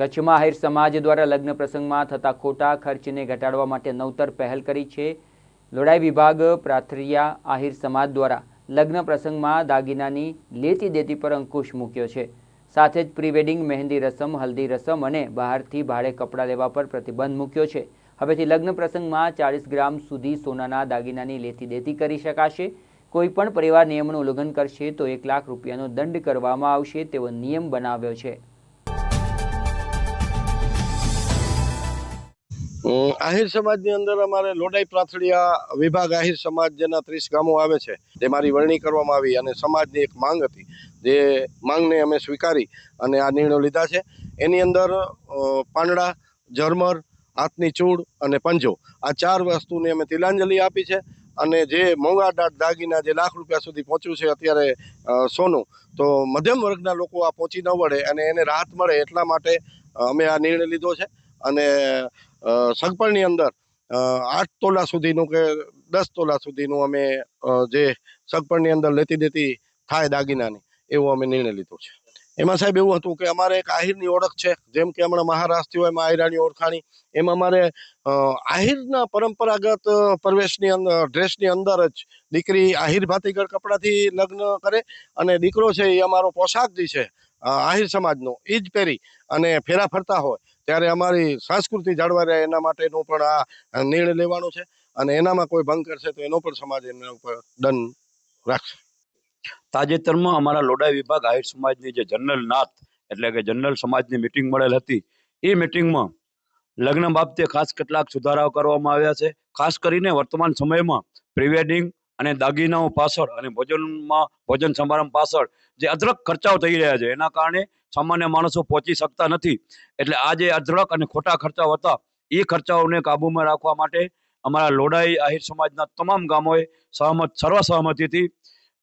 કચ્છમાં આહિર સમાજ દ્વારા લગ્ન પ્રસંગમાં થતા ખોટા ખર્ચને ઘટાડવા માટે નવતર પહેલ કરી છે. લોડાઈ વિભાગ, પ્રાથરિયા આહિર સમાજ દ્વારા લગ્ન પ્રસંગમાં દાગીનાની લેતી દેતી પર અંકુશ મૂક્યો છે. સાથે જ પ્રી વેડિંગ મહેંદી રસમ, હલ્દી રસમ અને બહારથી ભાડે કપડાં લેવા પર પ્રતિબંધ મૂક્યો છે. હવેથી લગ્ન પ્રસંગમાં ચાળીસ ગ્રામ સુધી સોનાના દાગીનાની લેતી દેતી કરી શકાશે. કોઈ પણ પરિવાર નિયમનું ઉલ્લંઘન કરશે તો એક લાખ રૂપિયાનો દંડ કરવામાં આવશે તેવો નિયમ બનાવ્યો છે. આહિર સમાજની અંદર અમારે લોડાઈ પ્રાથડિયા વિભાગ આહિર સમાજ જેના ત્રીસ ગામો આવે છે, તે મારી વરણી કરવામાં આવી અને સમાજની એક માંગ હતી. જે માંગને અમે સ્વીકારી અને આ નિર્ણયો લીધા છે. એની અંદર પાંદડા, ઝરમર, હાથની ચૂડ અને પંજો. આ ચાર વસ્તુને અમે તિલાંજલિ આપી છે અને જે મોંઘા દાટ દાગીના જે લાખ રૂપિયા સુધી પહોંચ્યું છે અત્યારે સોનું, તો મધ્યમ વર્ગના લોકો આ પહોંચી ન વળે અને એને રાહત મળે એટલા માટે અમે આ નિર્ણય લીધો છે. અને સગપણની અંદર આઠ તોલા સુધીનું કે દસ તોલા સુધીનું અમે જે સગપણની અંદર લેતી દેતી થાય દાગીનાની, એવો અમે નિર્ણય લીધો છે. એમાં સાહેબ એવું હતું કે અમારે એક આહિરની ઓળખ છે, જેમ કે હમણાં મહારાષ્ટ્રીઓ એમાં આહિરાની ઓળખાણી, એમાં અમારે આહિરના પરંપરાગત પ્રવેશની અંદર ડ્રેસની અંદર જ દીકરી આહિર ભાતીગળ કપડાથી લગ્ન કરે અને દીકરો છે એ અમારો પોશાક જે છે આહિર સમાજનો એ જ પહેરી અને ફેરા ફરતા હોય. ત્યારે અમારી સંસ્કૃતિ જાળવા રહે એના માટેનો પણ આ નિર્ણય લેવાનો છે અને એનામાં કોઈ ભંગ કરશે તો એનો પણ સમાજ એના ઉપર દંડ રાખશે. તાજેતરમાં અમારા લોડાઈ વિભાગ આહિર સમાજની જે જનરલ નાથ એટલે કે જનરલ સમાજની મિટિંગ મળેલ હતી, એ મિટિંગમાં લગ્ન બાબતે ખાસ કેટલાક સુધારાઓ કરવામાં આવ્યા છે. ખાસ કરીને વર્તમાન સમયમાં પ્રીવેડિંગ અને દાગીનાઓ પાછળ અને ભોજનમાં, ભોજન સમારંભ પાછળ જે અદરક ખર્ચાઓ થઈ રહ્યા છે, એના કારણે સામાન્ય માણસો પહોંચી શકતા નથી. એટલે આ જે અદરક અને ખોટા ખર્ચાઓ હતા, એ ખર્ચાઓને કાબૂમાં રાખવા માટે અમારા લોડાઈ આહિર સમાજના તમામ ગામોએ સહમત, સર્વસહમતિથી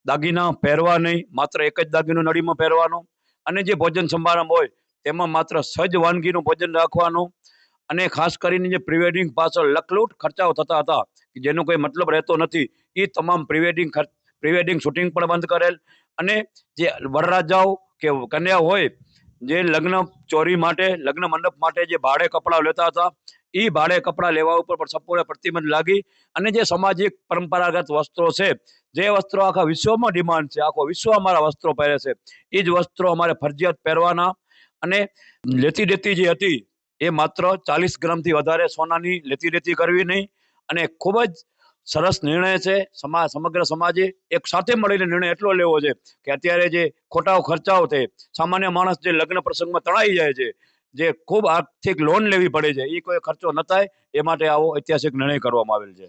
દાગીના પહેરવા નહીં, માત્ર એક જ દાગીનો નળીમાં પહેરવાનો અને જે ભોજન સમારંભ હોય, તેમાં માત્ર સજ વાનગીનું ભોજન રાખવાનું અને ખાસ કરીને જે પ્રિવેડિંગ પાછળ લખલૂટ ખર્ચાઓ થતા હતા, કે જેનો કોઈ મતલબ રહેતો નથી એ તમામ પ્રિવેડિંગ ખર્ચ પ્રિવેડિંગ શૂટિંગ પણ બંધ કરેલ. અને જે વરરાજાઓ કે કન્યા હોય, જે લગ્ન ચોરી માટે, લગ્ન મંડપ માટે જે ભાડે કપડાં લેતા હતા એ ભાડે કપડાં લેવા ઉપર પણ સંપૂર્ણ પ્રતિબંધ લાગી. અને જે સામાજિક પરંપરાગત વસ્ત્રો છે, જે વસ્ત્રો આખા વિશ્વમાં ડિમાન્ડ છે, આખો વિશ્વ અમારા વસ્ત્રો પહેરે છે એ જ વસ્ત્રો અમારે ફરજિયાત પહેરવાના. અને લેતી દેતી જે હતી એ માત્ર ચાલીસ ગ્રામથી વધારે સોનાની લેતી દેતી કરવી નહીં અને ખૂબ જ સરસ નિર્ણય છે. સમા, સમગ્ર સમાજે એક સાથે મળીને નિર્ણય એટલો લેવો છે કે અત્યારે જે ખોટાઓ ખર્ચાઓ છે, સામાન્ય માણસ જે લગ્ન પ્રસંગમાં તણાઈ જાય છે, જે ખૂબ આર્થિક લોન લેવી પડે છે એ કોઈ ખર્ચો ન થાય, એ માટે આવો ઐતિહાસિક નિર્ણય કરવામાં આવેલ છે.